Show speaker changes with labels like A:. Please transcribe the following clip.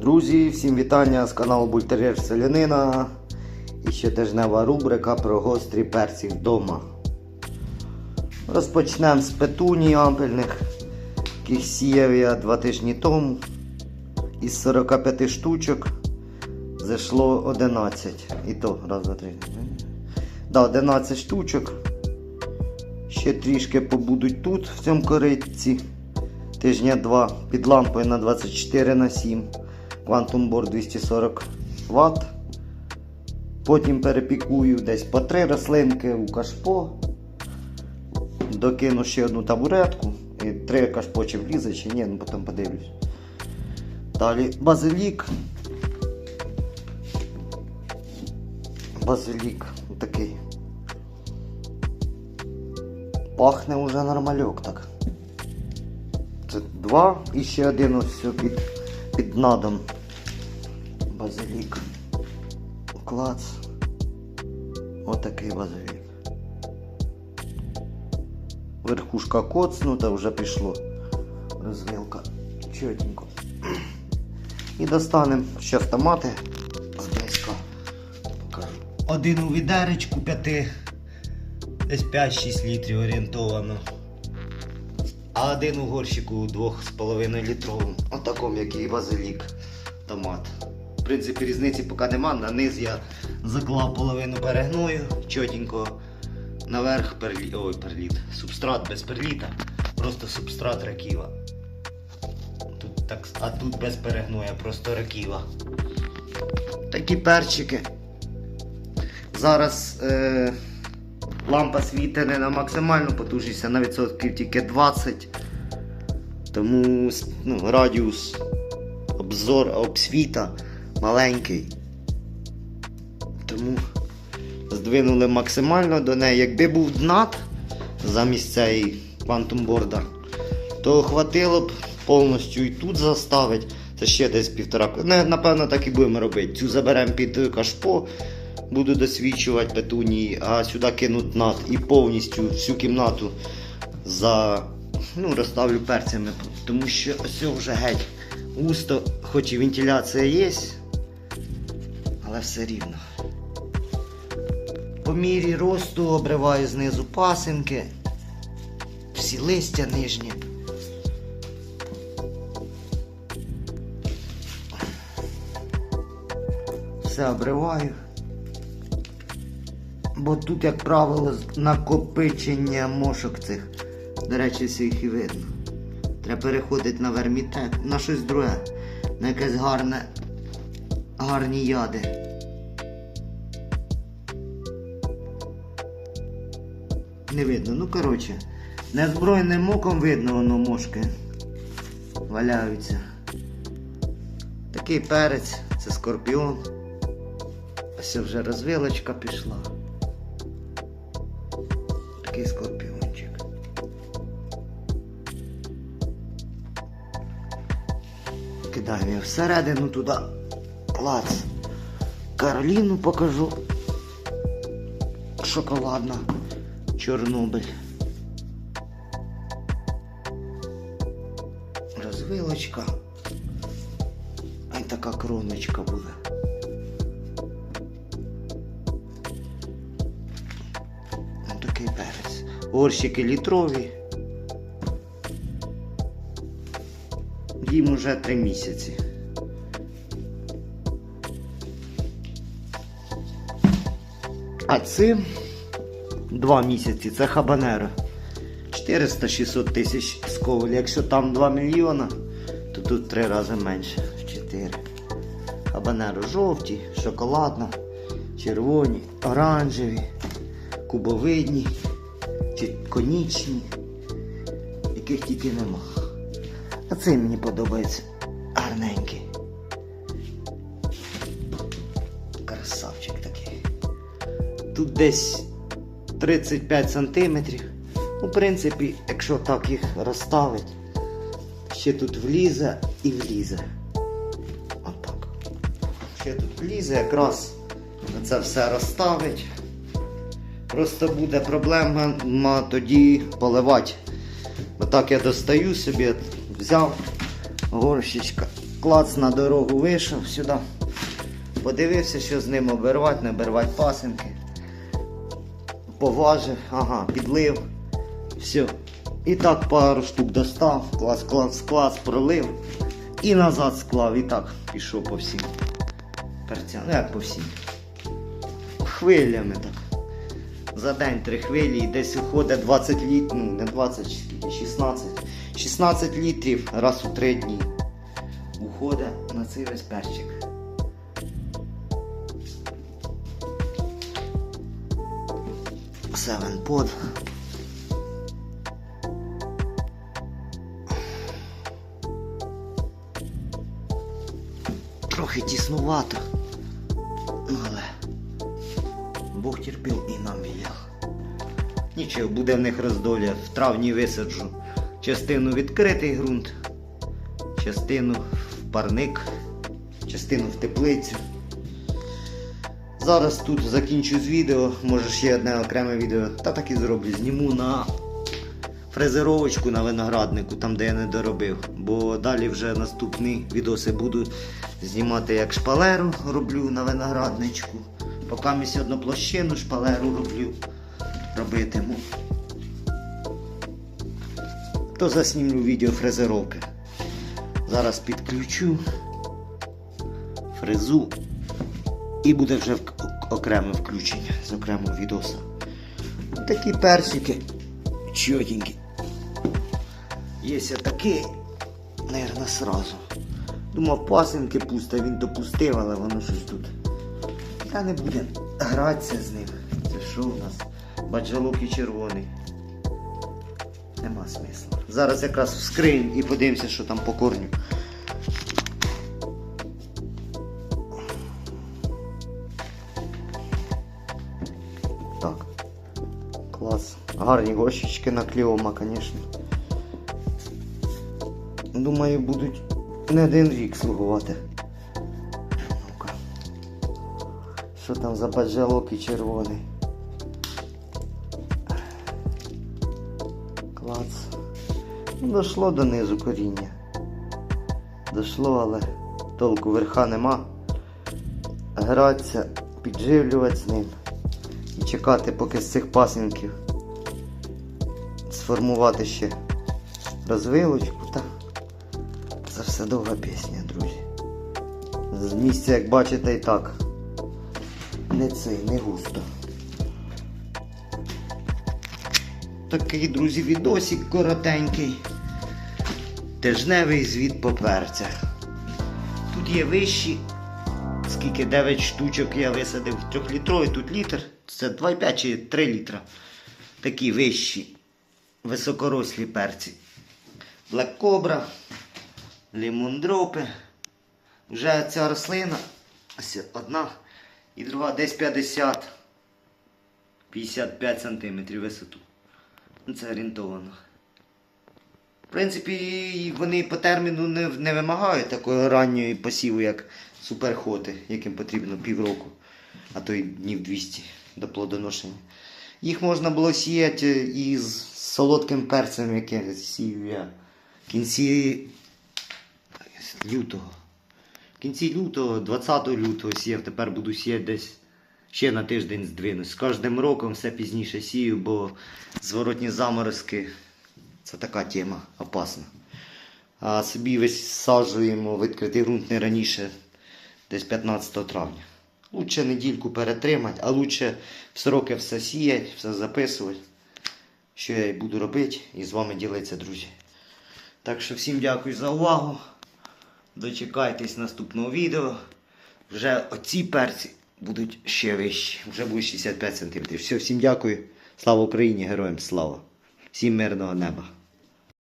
A: Друзі, всім вітання з каналу Бультер'єр Селянина. І щотижнева рубрика про гострі перці вдома. Розпочнемо з петуній ампельних, яких сіяв я два тижні тому. Із 45 штучок зайшло 11. І то, раз, два, три. Да, 11 штучок. Ще трішки побудуть тут, в цьому коритці. Тижня 2 під лампою на 24 на 7. Quantum Board 240 Вт. Потім перепікую десь по 3 рослинки у кашпо. Докину ще одну табуретку. І 3 кашпо чи влізе, чи ні, ну потім подивлюсь. Далі базилік. Базилік такий. Пахне уже нормальок так. Це два і ще один ось під, під надом. Базилік. Клац. Отакий базилік. Верхушка коцнута, вже пішло. Розвилка. Чотенько. І достанемо ще томати зблизька. Покажу. Один у відеречку п'яти. Десь 5-6 літрів орієнтовано. А один у горщику 2,5 літровому. Отаком, який базилік томат. Принципі, різниці поки нема. На низ я заклав половину перегною, чотенько. Наверх перліт, ой, перліт. Субстрат без перліта. Просто субстрат раківа. Тут так, а тут без перегноя, просто раківа. Такі перчики. Зараз е, лампа світить не на максимальну потужність, а на відсотків тільки 20. Тому ну, радіус обзор обсвіта маленький. Тому здвинули максимально до неї. Якби був днат замість цієї квантумборда, то хватило б повністю і тут заставити. Це ще десь півтора. Не, напевно, так і будемо робити. Цю заберемо під кашпо, буду досвідчувати петунії, а сюди кину днат і повністю всю кімнату за, ну, розставлю перцями. Тому що ось вже геть густо, хоч і вентиляція є, але все рівно. По мірі росту обриваю знизу пасинки, всі листя нижні. Все обриваю. Бо тут, як правило, накопичення мошок цих. До речі, всіх і видно. Треба переходити на вермітек, на щось друге, на якесь гарне, гарні яди. Не видно. Ну, коротше, незброєним оком видно воно мошки валяються. Такий перець, це скорпіон. Ось вже розвилочка пішла. Такий скорпіончик. Кидаємо його всередину туди. Клац. Кароліну покажу. Шоколадна. Чорнобиль. Розвилочка. А й така кроночка буде. Ось такий перець. Горщики літрові. Їм уже три місяці. А цим два місяці це хабанеро. 400-600 тисяч з коваль. Якщо там 2 мільйона, то тут три рази менше. 4. Хабанеро жовті, шоколадна, червоні, оранжеві, кубовидні, конічні, яких тільки нема. А цей мені подобається гарненький. Красавчик такий. Тут десь 35 сантиметрів. Ну, в принципі, якщо так їх розставити, ще тут влізе і влізе. Отак. Ще тут влізе, якраз це все розставить. Просто буде проблема тоді поливати. Отак я достаю собі, взяв горщичка Клац на дорогу вийшов сюди. Подивився, що з ним обірвати, не обірвати пасинки. Поважив, ага, підлив. Все. І так пару штук достав, клас, клас, клас, пролив. І назад склав. І так пішов по всім. Перцям. Ну як по всім. Хвилями так. За день три хвилі і десь уходить 20 літрів, ну не 20, 16. 16 літрів раз у три дні. Уходить на цей весь перчик. Севен под. Трохи тіснувато. Ну, Але Бог терпів і нам віяв. Нічого, буде в них роздоля. В травні висаджу частину відкритий ґрунт, частину в парник, частину в теплицю. Зараз тут закінчу з відео, може ще одне окреме відео, та так і зроблю. Зніму на фрезеровочку на винограднику, там де я не доробив. Бо далі вже наступні відоси буду знімати як шпалеру роблю на виноградничку. Поки ми одну площину шпалеру роблю, робитиму. То заснімлю відео фрезеровки. Зараз підключу фрезу і буде вже окреме включення з окремого відоса. Такі персики чотенькі. Є такий, наверное, сразу. Думав, пасинки пусте, він то пустив, але воно щось тут. Та не буде гратися з ним. Це що у нас? Баджалок і червоний. Нема смисла. Зараз якраз вскриємо і подивимося, що там по корню. Так. Клас. Гарні гощички на кліома, звісно. Думаю, будуть не один рік слугувати. Ну-ка. Що там за баджалок і червоний? Клац. Ну, дошло донизу коріння. Дошло, але толку верха нема. Гратися, підживлювати з ним чекати, поки з цих пасінків сформувати ще розвилочку. Та це все довга пісня, друзі. З місця, як бачите, і так. Не цей, не густо. Такий, друзі, відосик коротенький. Тижневий звіт по перцях. Тут є вищі. Скільки 9 штучок я висадив трьохлітровий, тут літр. Це 2,5 чи 3 літра. Такі вищі, високорослі перці. Black Cobra, лімондропи. Вже ця рослина, ось одна і друга десь 50 55 см висоту. Ну, Це орієнтовано. В принципі, вони по терміну не, не вимагають такої ранньої посіву, як суперхоти, яким потрібно півроку, а то й днів 200 до плодоношення. Їх можна було сіяти із солодким перцем, яке сію я в кінці лютого. В кінці лютого, 20 лютого сіяв, тепер буду сіяти десь ще на тиждень здвинусь. З кожним роком все пізніше сію, бо зворотні заморозки це така тема опасна. А собі висаджуємо в відкритий ґрунт не раніше, десь 15 травня. Лучше недільку перетримати, а лучше в сроки все сіяти, все записувати. Що я і буду робити і з вами ділитися, друзі. Так що всім дякую за увагу. Дочекайтесь наступного відео. Вже оці перці будуть ще вищі. Вже буде 65 см. Все, всім дякую. Слава Україні, героям слава. Всім мирного неба.